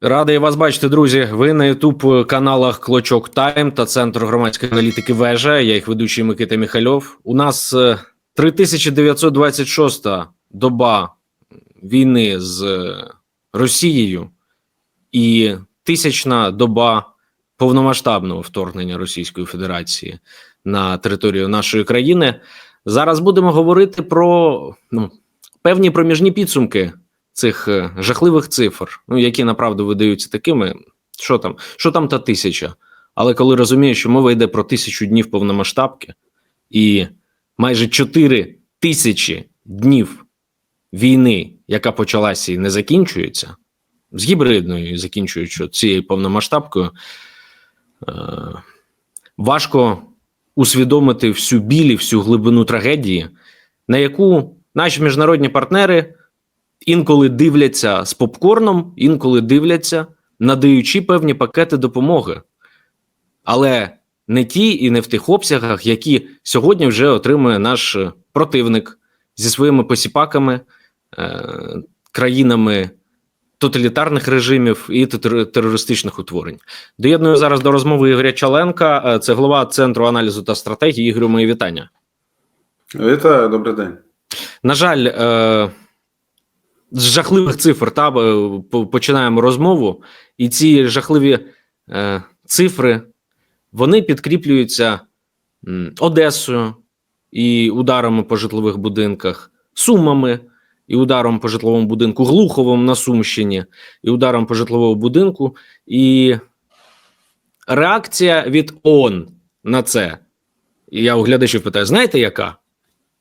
Радий вас бачити, друзі. Ви на Ютуб каналах Клочок Тайм та Центр громадської аналітики Вежа. Я їх ведучий Микита Міхальов. У нас е, 3926 доба війни з е, Росією і тисячна доба повномасштабного вторгнення Російської Федерації на територію нашої країни. Зараз будемо говорити про ну, певні проміжні підсумки цих е, жахливих цифр, ну які направду видаються такими, що там, що там та тисяча. Але коли розумієш, що мова йде про тисячу днів повномасштабки і майже чотири тисячі днів війни, яка почалася і не закінчується, з гібридною закінчуючи цією повномасштабкою, е- важко усвідомити всю біль і всю глибину трагедії, на яку наші міжнародні партнери інколи дивляться з попкорном, інколи дивляться, надаючи певні пакети допомоги. Але не ті і не в тих обсягах, які сьогодні вже отримує наш е, противник зі своїми посіпаками, е, країнами тоталітарних режимів і терористичних утворень. Доєдную зараз до розмови Ігоря Чаленка, е, це голова Центру аналізу та стратегії. Ігорю, мої вітання. Вітаю, добрий день. На жаль, з жахливих цифр та е, починаємо розмову, і ці жахливі е, цифри вони підкріплюються Одесою і ударами по житлових будинках, Сумами і ударом по житловому будинку, Глуховом на Сумщині і ударом по житловому будинку. І реакція від ООН на це. Я у глядачів питаю: знаєте, яка?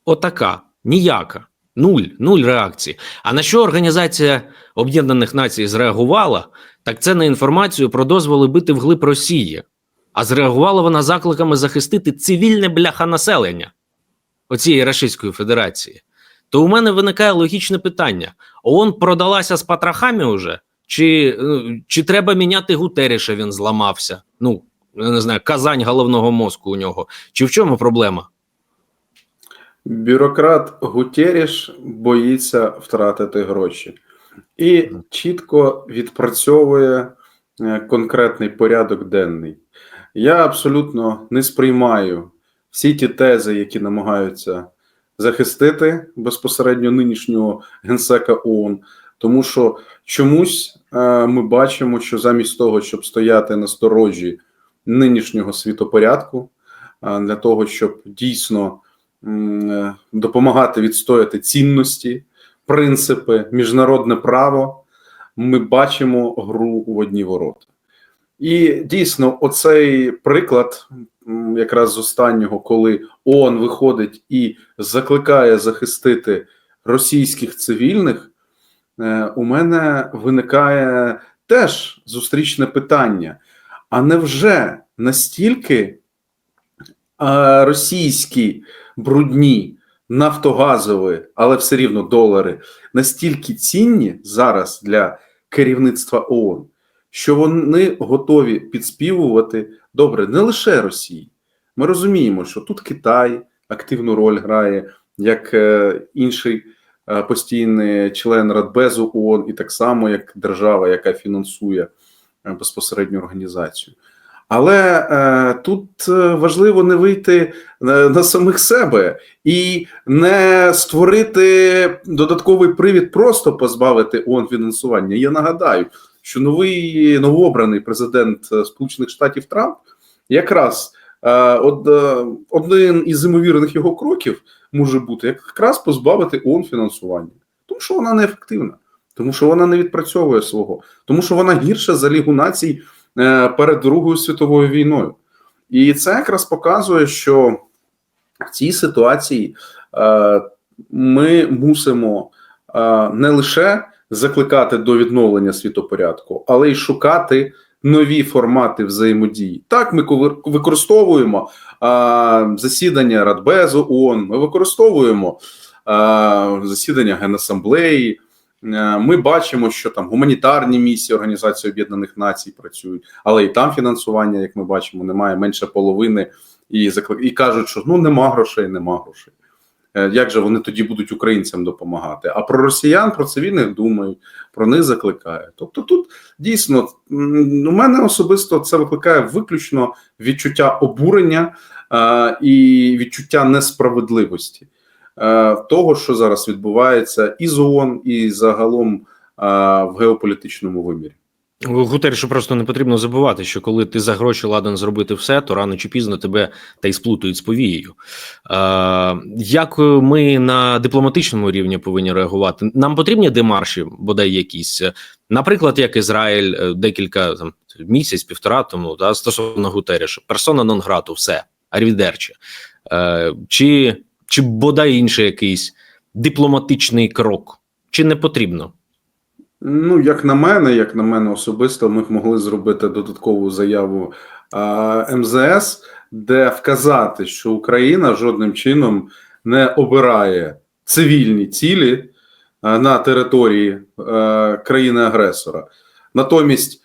Отака, ніяка, нуль, нуль реакції. А на що Організація Об'єднаних Націй зреагувала? Так це на інформацію про дозволи бити вглиб Росії. А зреагувала вона закликами захистити цивільне бляха населення оцієї Рашистської Федерації. То у мене виникає логічне питання: ООН продалася з патрахами уже? Чи, е, чи треба міняти Гутеріша? Він зламався? Ну, я не знаю, казань головного мозку у нього. Чи в чому проблема? Бюрократ Гутєріш боїться втратити гроші і чітко відпрацьовує е, конкретний порядок денний. Я абсолютно не сприймаю всі ті тези, які намагаються захистити безпосередньо нинішнього генсека ООН, тому що чомусь е, ми бачимо, що замість того, щоб стояти на сторожі нинішнього світопорядку, е, для того, щоб дійсно допомагати відстояти цінності, принципи, міжнародне право, ми бачимо гру в одні ворота. І дійсно, оцей приклад, якраз з останнього, коли ООН виходить і закликає захистити російських цивільних, е, у мене виникає теж зустрічне питання: а невже настільки е, російські брудні нафтогазові, але все рівно долари настільки цінні зараз для керівництва ООН, що вони готові підспівувати добре не лише Росії. Ми розуміємо, що тут Китай активну роль грає, як е, інший е, постійний член Радбезу ООН, і так само як держава, яка фінансує е, безпосередню організацію. Але е, тут е, важливо не вийти е, на самих себе і не створити додатковий привід, просто позбавити ООН фінансування. Я нагадаю, що новий новообраний президент е, Сполучених Штатів Трамп якраз е, од, один із ймовірних його кроків може бути якраз позбавити ООН фінансування, тому що вона неефективна, тому що вона не відпрацьовує свого, тому що вона гірша за Лігу націй перед Другою світовою війною. І це якраз показує, що в цій ситуації е, ми мусимо е, не лише закликати до відновлення світопорядку, але й шукати нові формати взаємодії. Так, ми використовуємо засідання Радбезу ООН, ми використовуємо засідання Генасамблеї. Е, Ми бачимо, що там гуманітарні місії Організації Об'єднаних Націй працюють, але і там фінансування, як ми бачимо, немає менше половини, і закли- і кажуть, що ну нема грошей, нема грошей. Е, Як же вони тоді будуть українцям допомагати? А про росіян, про цивільних думають, про них закликають. Тобто, тут дійсно у мене особисто це викликає виключно відчуття обурення е, і відчуття несправедливості того, що зараз відбувається і з ООН, і загалом е, в геополітичному вимірі. Гутерішу просто не потрібно забувати, що коли ти за гроші ладен зробити все, то рано чи пізно тебе та й сплутають з повією. Е, як ми на дипломатичному рівні повинні реагувати? Нам потрібні демарші, бодай якісь, наприклад, як Ізраїль е, декілька там місяць, півтора тому да, стосовно Гутеріша, персона нон грату, все арвідерче. Е, чи, чи бодай інший якийсь дипломатичний крок, чи не потрібно? Ну, як на мене, як на мене особисто, ми б могли зробити додаткову заяву а, МЗС, де вказати, що Україна жодним чином не обирає цивільні цілі а, на території країни-агресора. Натомість,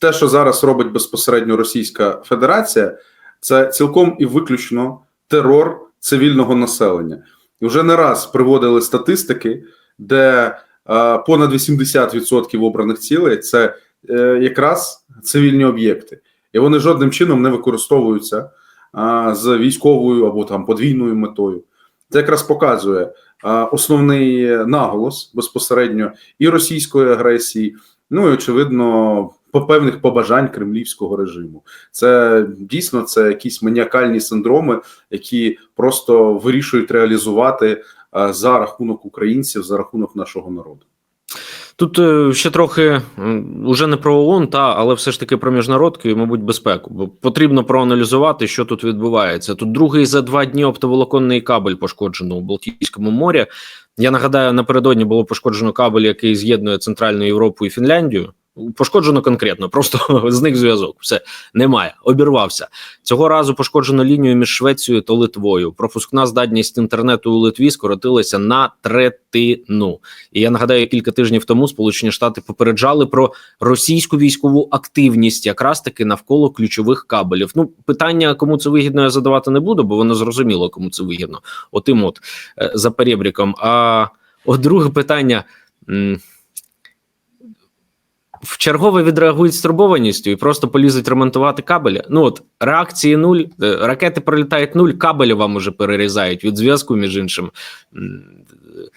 те, що зараз робить безпосередньо Російська Федерація, це цілком і виключно терор цивільного населення. І вже не раз приводили статистики, де а, понад 80% обраних цілей це е, якраз цивільні об'єкти, і вони жодним чином не використовуються а, з військовою або там подвійною метою. Це якраз показує а, основний наголос безпосередньо і російської агресії, ну і очевидно, по певних побажань кремлівського режиму. Це дійсно це якісь маніакальні синдроми, які просто вирішують реалізувати за рахунок українців, за рахунок нашого народу. Тут е, ще трохи уже не про ООН, та але все ж таки про міжнародку і, мабуть, безпеку. Бо потрібно проаналізувати, що тут відбувається. Тут другий за два дні оптоволоконний кабель пошкоджено у Балтійському морі. Я нагадаю, напередодні було пошкоджено кабель, який з'єднує Центральну Європу і Фінляндію. Пошкоджено конкретно, просто зник зв'язок. Все немає, обірвався. Цього разу пошкоджено лінію між Швецією та Литвою. Пропускна здатність інтернету у Литві скоротилася на третину. І я нагадаю, кілька тижнів тому Сполучені Штати попереджали про російську військову активність, якраз таки навколо ключових кабелів. Ну, питання, кому це вигідно, я задавати не буду, бо воно зрозуміло, кому це вигідно. Отим, от е, за перебріком. А от друге питання. В чергове відреагують стурбованістю і просто полізуть ремонтувати кабелі. Ну от реакції нуль, е, ракети пролітають нуль, кабелі вам уже перерізають від зв'язку, між іншим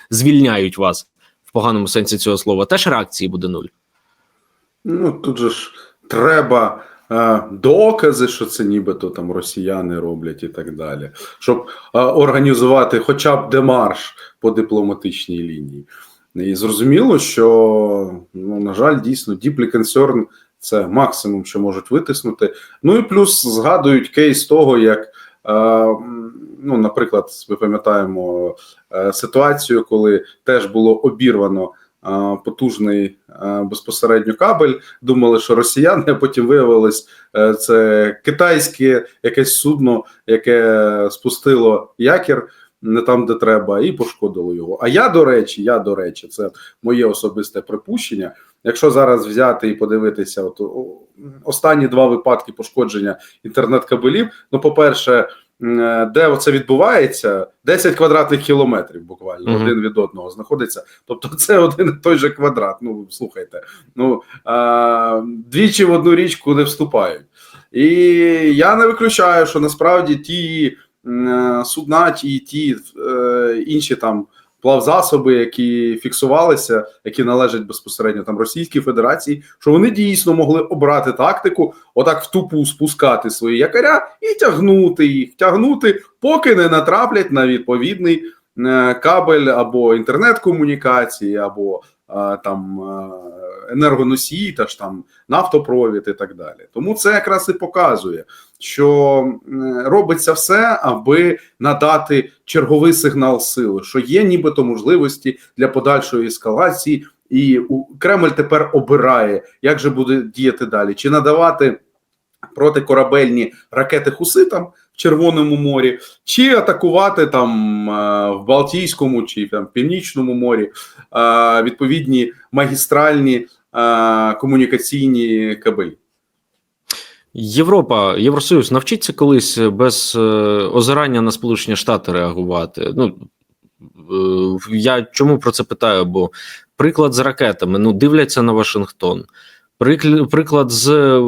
звільняють вас в поганому сенсі цього слова. Теж реакції буде нуль. Ну тут же ж треба е, докази, що це нібито там росіяни роблять і так далі, щоб е, організувати хоча б демарш по дипломатичній лінії. І зрозуміло, що ну, на жаль, дійсно deeply concern – це максимум, що можуть витиснути. Ну і плюс згадують кейс того, як. е, Ну, наприклад, ми пам'ятаємо е, ситуацію, коли теж було обірвано е, потужний безпосередньо кабель. Думали, що росіяни, а потім виявилось, це китайське якесь судно, яке спустило якір не там, де треба, і пошкодило його. А я, до речі, я до речі, це моє особисте припущення. Якщо зараз взяти і подивитися, от останні два випадки пошкодження інтернет-кабелів, ну, по-перше, е, де це відбувається, 10 квадратних кілометрів буквально Мгм. один від одного знаходиться. Тобто, це один і той же квадрат. Ну слухайте, ну а, двічі в одну річку не вступають. І я не виключаю, що насправді ті судна, ті, ті е, інші там плавзасоби, які фіксувалися, які належать безпосередньо там Російській Федерації, що вони дійсно могли обрати тактику, отак в тупу спускати свої якоря і тягнути їх, тягнути, поки не натраплять на відповідний е, кабель або інтернет-комунікації, або е, там е, енергоносії, та ж там нафтопровід і так далі. Тому це якраз і показує, що робиться все, аби надати черговий сигнал сили, що є нібито можливості для подальшої ескалації, і Кремль тепер обирає, як же буде діяти далі, чи надавати протикорабельні ракети Хуситам в Червоному морі, чи атакувати там е, в Балтійському чи там в Північному морі е, відповідні магістральні комунікаційні кабелі. Європа, Євросоюз навчиться колись без е, озирання на Сполучені Штати реагувати. Ну Я чому про це питаю? Бо приклад з ракетами ну дивляться на Вашингтон. Прикл- Приклад з е,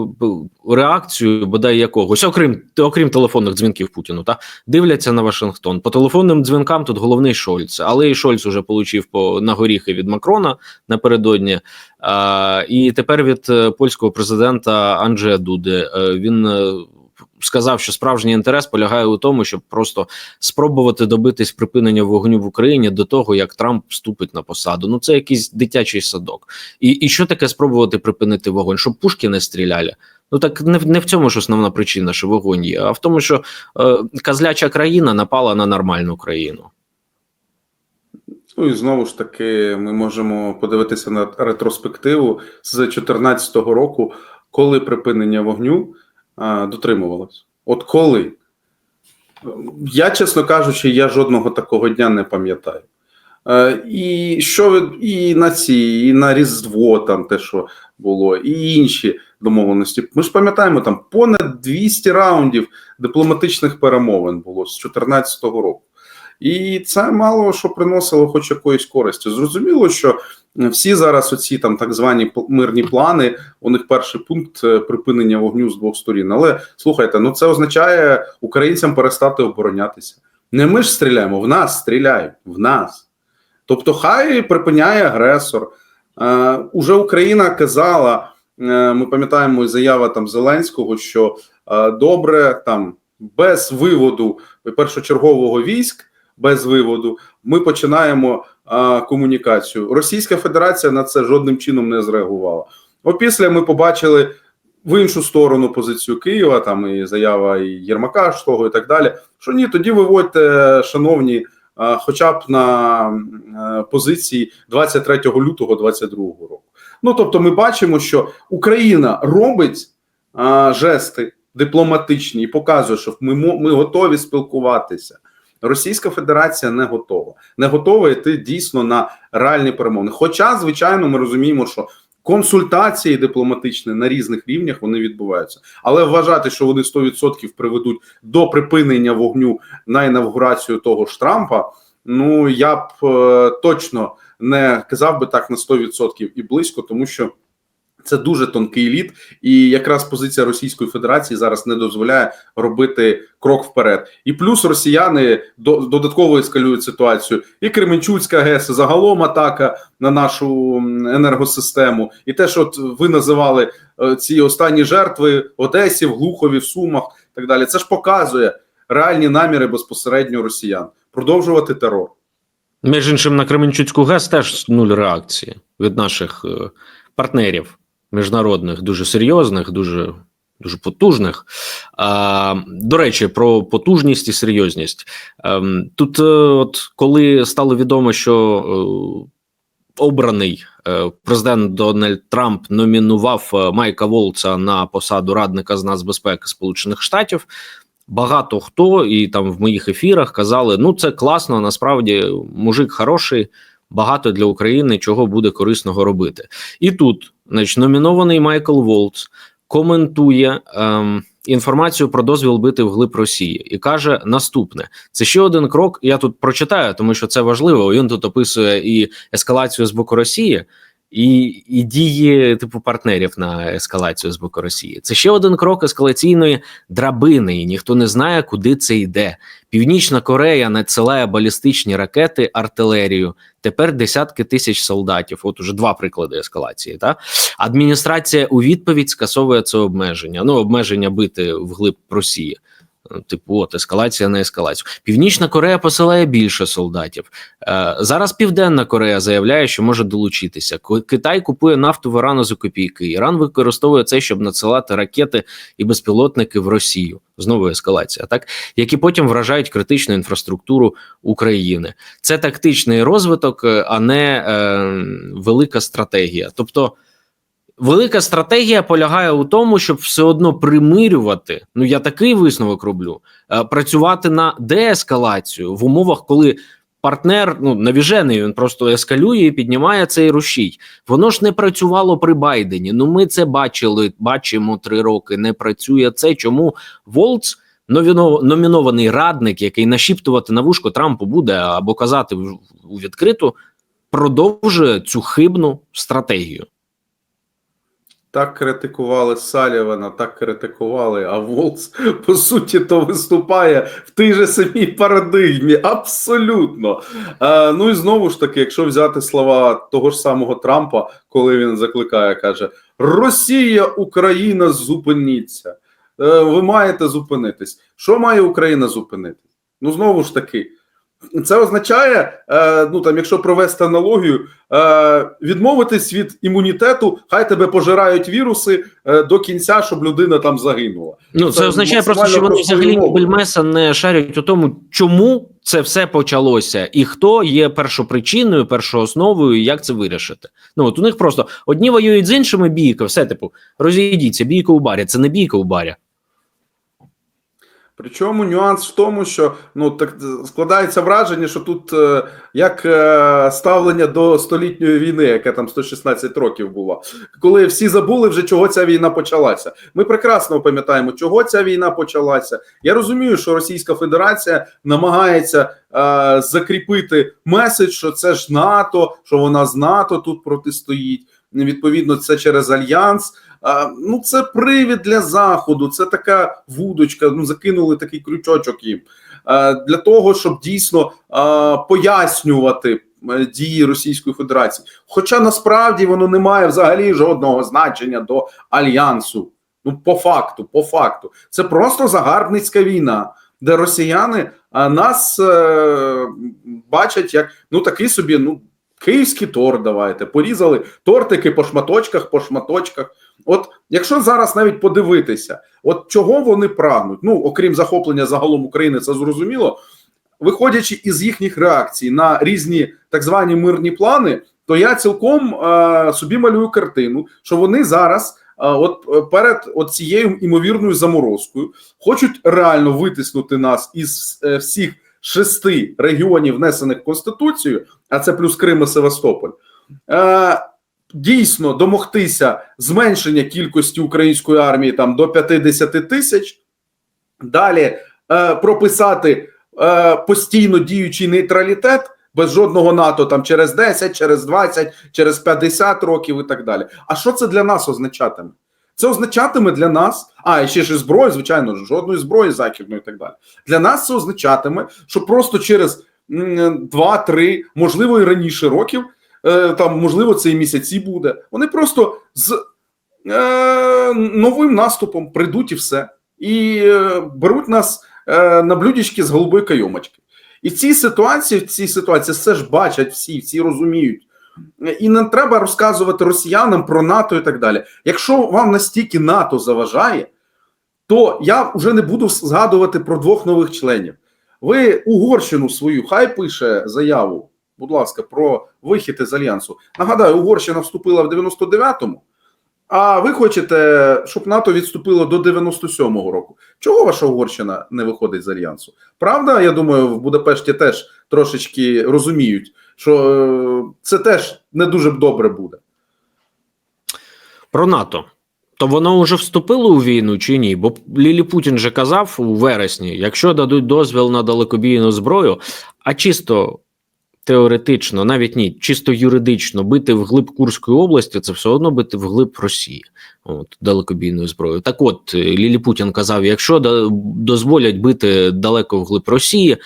реакцією, бодай якогось, окрім окрім телефонних дзвінків Путіну, та дивляться на Вашингтон. По телефонним дзвінкам тут головний Шольц, але і Шольц уже получив по на горіхи від Макрона напередодні. А, і тепер від е, польського президента Анджея Дуди е, він сказав, що справжній інтерес полягає у тому, щоб просто спробувати добитись припинення вогню в Україні до того, як Трамп вступить на посаду. Ну це якийсь дитячий садок. І, і що таке спробувати припинити вогонь? Щоб пушки не стріляли. Ну так не в не в цьому ж основна причина, що вогонь є, а в тому, що е, казляча країна напала на нормальну країну. Ну і знову ж таки, ми можемо подивитися на ретроспективу з 2014 року, коли припинення вогню дотримувалось. От коли? Я, чесно кажучи, я жодного такого дня не пам'ятаю. Е, І що і на ці, і на Різдво, там те, що було, і інші домовленості. Ми ж пам'ятаємо, там понад 200 раундів дипломатичних перемовин було з 2014 року. І це мало що приносило хоч якоїсь користі. Зрозуміло, що всі зараз оці там так звані мирні плани, у них перший пункт е, припинення вогню з двох сторін. Але слухайте, ну це означає українцям перестати оборонятися. Не ми ж стріляємо, в нас стріляють, в нас. Тобто, хай припиняє агресор. Е, уже Україна казала, е, ми пам'ятаємо заява там Зеленського, що е, добре там без виводу першочергового військ, без виводу, ми починаємо комунікацію. Російська Федерація на це жодним чином не зреагувала. Опісля ми побачили в іншу сторону позицію Києва, там і заява і Єрмака ж того, і так далі. Що ні, тоді виводьте, шановні, хоча б на позиції 23 лютого 22 року. Ну тобто, ми бачимо, що Україна робить жести дипломатичні і показує, що ми, ми готові спілкуватися. Російська Федерація не готова, не готова йти дійсно на реальні перемовини. Хоча, звичайно, ми розуміємо, що консультації дипломатичні на різних рівнях вони відбуваються, але вважати, що вони 100% приведуть до припинення вогню на інавгурацію того ж Трампа. Ну я б е, точно не казав би так на 100% і близько, тому що це дуже тонкий лід, і якраз позиція Російської Федерації зараз не дозволяє робити крок вперед. І плюс росіяни до, додатково ескалюють ситуацію. І Кременчуцька ГЕС, загалом атака на нашу енергосистему, і те, що от ви називали е, ці останні жертви в Одесі, в Глухові, в Сумах, і так далі. Це ж показує реальні наміри безпосередньо росіян продовжувати терор. Між іншим, на Кременчуцьку ГЕС теж нуль реакції від наших е, партнерів міжнародних, дуже серйозних, дуже. Дуже потужних. А, до речі, про потужність і серйозність. Ем, тут, е, от коли стало відомо, що е, обраний е, президент Дональд Трамп номінував Майка Волца на посаду радника з нацбезпеки Сполучених Штатів, багато хто і там в моїх ефірах казали: ну це класно, насправді мужик хороший, багато для України чого буде корисного робити. І тут, значить, номінований Майкл Волц коментує ем, інформацію про дозвіл бити вглиб Росії і каже наступне: це ще один крок. Я тут прочитаю, тому що це важливо. Він тут описує і ескалацію з боку Росії. І, і дії типу партнерів на ескалацію з боку Росії. Це ще один крок ескалаційної драбини, і ніхто не знає, куди це йде. Північна Корея надсилає балістичні ракети, артилерію. Тепер десятки тисяч солдатів. От уже два приклади ескалації. Та адміністрація у відповідь скасовує це обмеження. Ну обмеження бити вглиб Росії. Типу, от ескалація на ескалацію. Північна Корея посилає більше солдатів. Е, зараз Південна Корея заявляє, що може долучитися. Китай купує нафту в Ірану за копійки. Іран використовує це, щоб надсилати ракети і безпілотники в Росію. Знову ескалація, так які потім вражають критичну інфраструктуру України. Це тактичний розвиток, е, а не е, велика стратегія. Тобто. Велика стратегія полягає у тому, щоб все одно примирювати. Ну я такий висновок роблю. е, Працювати на деескалацію в умовах, коли партнер ну навіжений, він просто ескалює і піднімає цей рушій. Воно ж не працювало при Байдені. Ну ми це бачили, бачимо три роки. Не працює це. Чому Волц номінований радник, який нашіптувати на вушко Трампу буде або казати у відкриту, продовжує цю хибну стратегію. Так критикували Салівана, так критикували, а Волц, по суті, то виступає в тій же самій парадигмі. Абсолютно. Е, ну і знову ж таки, якщо взяти слова того ж самого Трампа, коли він закликає, каже: Росія, Україна, зупиніться. Е, ви маєте зупинитись. Що має Україна зупинити? Ну, знову ж таки. Це означає, е, ну там, якщо провести аналогію, е, відмовитись від імунітету, хай тебе пожирають віруси е, до кінця, щоб людина там загинула. Ну, це, Це означає просто, що вони взагалі бельмеса не шарять у тому, чому це все почалося, і хто є першопричиною, першоосновою, і як це вирішити. Ну от у них просто одні воюють з іншими бійка, все типу, розійдіться, бійка у барі. Це не бійка у барі. Причому нюанс в тому, що ну так складається враження, що тут е, як е, ставлення до столітньої війни, яка там 116 років була, коли всі забули вже чого ця війна почалася. Ми прекрасно пам'ятаємо, чого ця війна почалася. Я розумію, що Російська Федерація намагається е, закріпити меседж, що це ж НАТО, що вона з НАТО тут протистоїть. Відповідно, це через альянс. Ну, це привід для заходу, це така вудочка. Ну закинули такий крючочок їм для того, щоб дійсно пояснювати е, дії Російської Федерації. Хоча насправді воно не має взагалі жодного значення до альянсу. Ну, по факту, по факту, це просто загарбницька війна, де росіяни а, нас е, бачать як ну такий собі, ну. Київський торт давайте, порізали тортики по шматочках, по шматочках. От якщо зараз навіть подивитися, от чого вони прагнуть, ну окрім захоплення загалом України, це зрозуміло. Виходячи із їхніх реакцій на різні так звані мирні плани, то я цілком е, собі малюю картину, що вони зараз, е, от е, перед от цією імовірною заморозкою, хочуть реально витиснути нас із е, всіх шести регіонів, внесених конституцією, а це плюс Крим і Севастополь. Е, дійсно домогтися зменшення кількості української армії там до 50 тисяч, далі е, прописати е, постійно діючий нейтралітет без жодного НАТО там через 10, через 20, через 50 років і так далі. А що це для нас означатиме? Це означатиме для нас, а і ще ж і зброї, звичайно, жодної зброї західної і так далі. Для нас це означатиме, що просто через 2-3, можливо, і раніше років там, можливо, це і місяці буде. Вони просто з е, новим наступом прийдуть і все. І е, беруть нас е, на блюдечки з голубої кайомочки. І в цій ситуації, в цій ситуації все ж бачать всі, всі розуміють. І не треба розказувати росіянам про НАТО і так далі. Якщо вам настільки НАТО заважає, то я вже не буду згадувати про двох нових членів. Ви Угорщину свою, хай пише заяву, будь ласка, про вихід із альянсу. Нагадаю, Угорщина вступила в 99-му, а ви хочете, щоб НАТО відступило до 97-го року. Чого ваша Угорщина не виходить з альянсу? Правда, я думаю, в Будапешті теж трошечки розуміють, що е, це теж не дуже добре буде. Про НАТО. То воно вже вступило у війну чи ні? Бо Лілі Путін же казав у вересні: якщо дадуть дозвіл на далекобійну зброю, а чисто теоретично, навіть ні, чисто юридично бити вглиб Курської області, це все одно бити вглиб Росії, от далекобійною зброєю. Так, от Лілі Путін казав: якщо дозволять бити далеко вглиб Росії,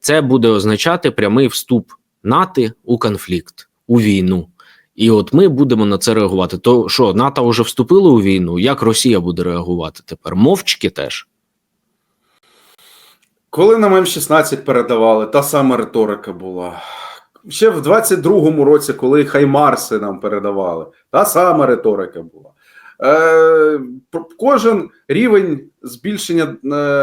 це буде означати прямий вступ НАТО у конфлікт, у війну. І от ми будемо на це реагувати. То що, НАТО вже вступило у війну? Як Росія буде реагувати тепер? Мовчки теж. Коли нам М16 передавали, та сама риторика була. Ще в 22-му році, коли Хаймарси нам передавали, та сама риторика була. Е, Кожен рівень збільшення е,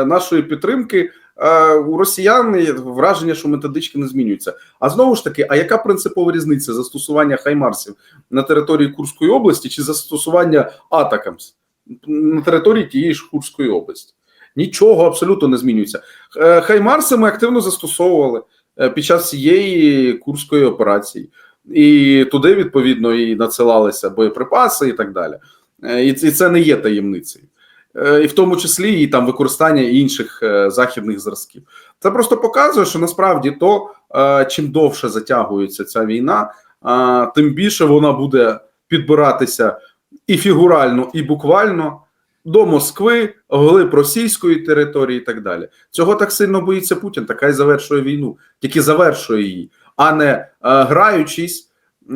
нашої підтримки е, у росіян враження, що методички не змінюються. А знову ж таки, а яка принципова різниця застосування Хаймарсів на території Курської області чи застосування Атакамс на території тієї ж Курської області? Нічого абсолютно не змінюється. Е, Хаймарси ми активно застосовували е, під час цієї курської операції, і туди відповідно і надсилалися боєприпаси, і так далі. Е, І це не є таємницею. і в тому числі і там використання інших західних зразків. Це просто показує, що насправді то чим довше затягується ця війна, тим більше вона буде підбиратися і фігурально, і буквально до Москви, глиб російської території і так далі. Цього так сильно боїться Путін, така й завершує війну, тільки завершує її, а не е, граючись,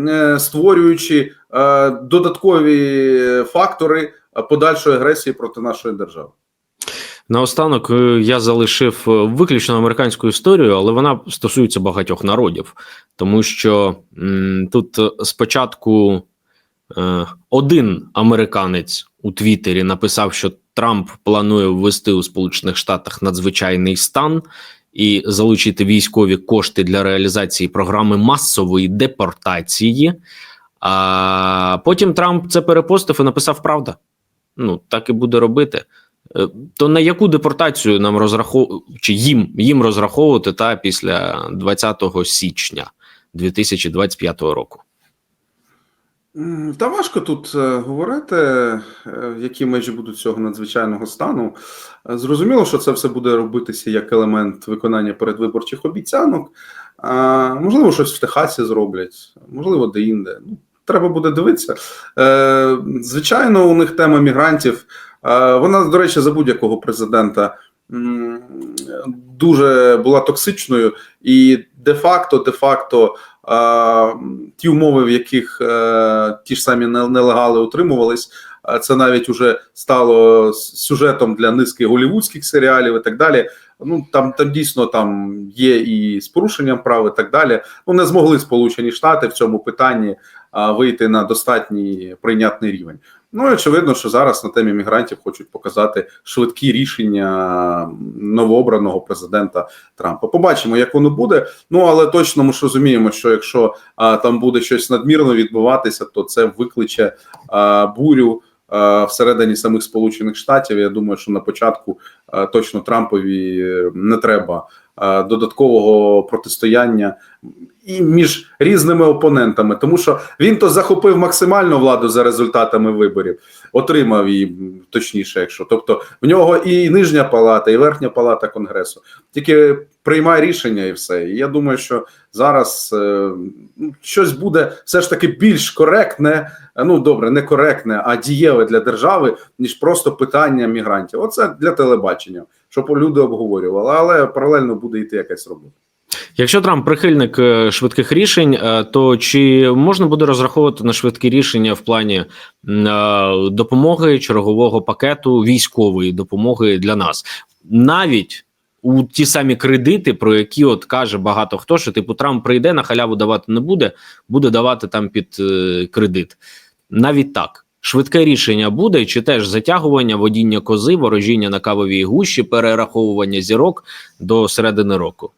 е, створюючи е, додаткові фактори подальшої агресії проти нашої держави. Наостанок е, я залишив е, виключно американську історію, але вона стосується багатьох народів, тому що м, тут спочатку е, один американець у Твіттері написав, що Трамп планує ввести у Сполучених Штатах надзвичайний стан і залучити військові кошти для реалізації програми масової депортації. А потім Трамп це перепостив і написав правда. Ну так і буде робити. Е, То на яку депортацію нам розраховувати чи їм їм розраховувати та після 20 січня 2025 року? Та важко тут е, говорити, е, які межі будуть цього надзвичайного стану. Е, Зрозуміло, що це все буде робитися як елемент виконання передвиборчих обіцянок. Можливо, щось в Техасі зроблять, можливо, де-інде. Ну, треба буде дивитися. Звичайно, у них тема мігрантів. вона, до речі, за будь-якого президента дуже була токсичною, і де-факто, де-факто. Ті умови, в яких е, ті ж самі не- нелегали утримувались, це навіть уже стало сюжетом для низки голівудських серіалів і так далі. Ну там, там дійсно там є і з порушенням прав, і так далі. Ну не змогли Сполучені Штати в цьому питанні вийти на достатній прийнятний рівень. Ну і очевидно, що зараз на темі мігрантів хочуть показати швидкі рішення новообраного президента Трампа. Побачимо, як воно буде. Ну але точно ми ж розуміємо, що якщо а, там буде щось надмірно відбуватися, то це викличе а, бурю всередині самих Сполучених Штатів. Я думаю, що на початку точно Трампові не треба додаткового протистояння і між різними опонентами, тому що він то захопив максимальну владу за результатами виборів, отримав її точніше, якщо тобто в нього і нижня палата, і верхня палата конгресу. Тільки приймає рішення і все. І я думаю, що зараз е, ну, щось буде все ж таки більш коректне, е, ну добре, не коректне, а дієве для держави, ніж просто питання мігрантів. Оце для телебачення, щоб люди обговорювали, але паралельно буде йти якась робота. Якщо Трамп прихильник е, швидких рішень, е, то чи можна буде розраховувати на швидкі рішення в плані е, допомоги чергового пакету військової допомоги для нас, навіть у ті самі кредити, про які от каже багато хто, що типу Трамп прийде на халяву давати не буде, буде давати там під кредит. Навіть так. Швидке рішення буде, чи теж затягування, водіння кози, ворожіння на кавовій гущі, перераховування зірок до середини року.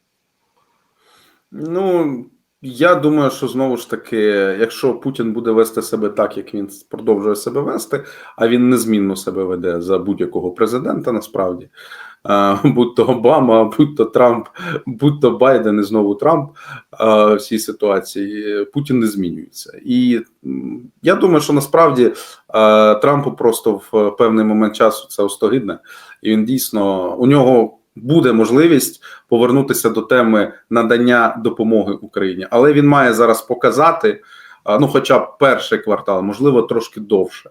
Ну я думаю, що знову ж таки, якщо Путін буде вести себе так, як він продовжує себе вести, а він незмінно себе веде за будь-якого президента, насправді, е, будь то Обама, будь то Трамп, будь то Байден і знову Трамп е, в цій ситуації, Путін не змінюється. І я думаю, що насправді е, Трампу просто в певний момент часу це остогидне, і він дійсно у нього буде можливість повернутися до теми надання допомоги Україні, але він має зараз показати, ну, хоча б перший квартал, можливо, трошки довше,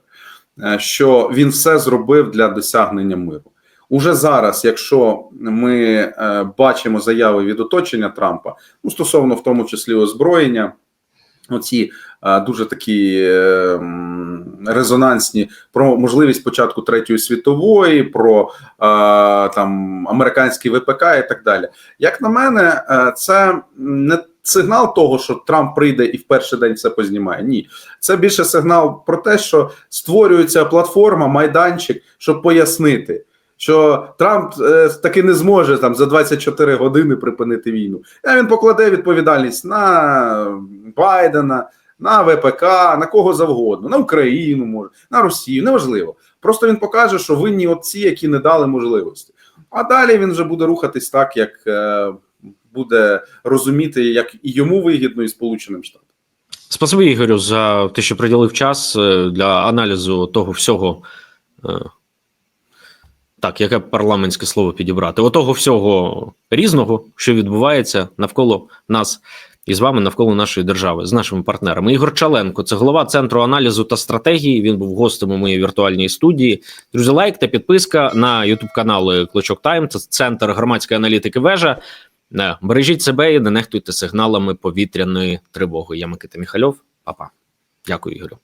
е, що він все зробив для досягнення миру. Уже зараз, якщо ми е, бачимо заяви від оточення Трампа, ну стосовно в тому числі озброєння, оці е, дуже такі резонансні про можливість початку третьої світової, про е, там американський ВПК і так далі. Як на мене, е, це не сигнал того, що Трамп прийде і в перший день все познімає. Ні, це більше сигнал про те, що створюється платформа, майданчик, щоб пояснити. Що Трамп е, таки не зможе там за 24 години припинити війну. А він покладе відповідальність на Байдена, на ВПК, на кого завгодно, на Україну, може, на Росію, неважливо. Просто він покаже, що винні отці, які не дали можливості. А далі він вже буде рухатись так, як е, буде розуміти, як і йому вигідно, і Сполученим Штатам. Спасибі, Ігорю, за те, що приділив час е, для аналізу того всього, е, Так, яке парламентське слово підібрати? Отого всього різного, що відбувається навколо нас і з вами, навколо нашої держави, з нашими партнерами. Ігор Чаленко, це голова центру аналізу та стратегії. Він був гостем у моїй віртуальній студії. Друзі, лайк та підписка на Ютуб канали Клочок Тайм. Це центр громадської аналітики. Вежа. Бережіть себе і не нехтуйте сигналами повітряної тривоги. Я Микита Міхальов. Па-па. Дякую, Ігорю.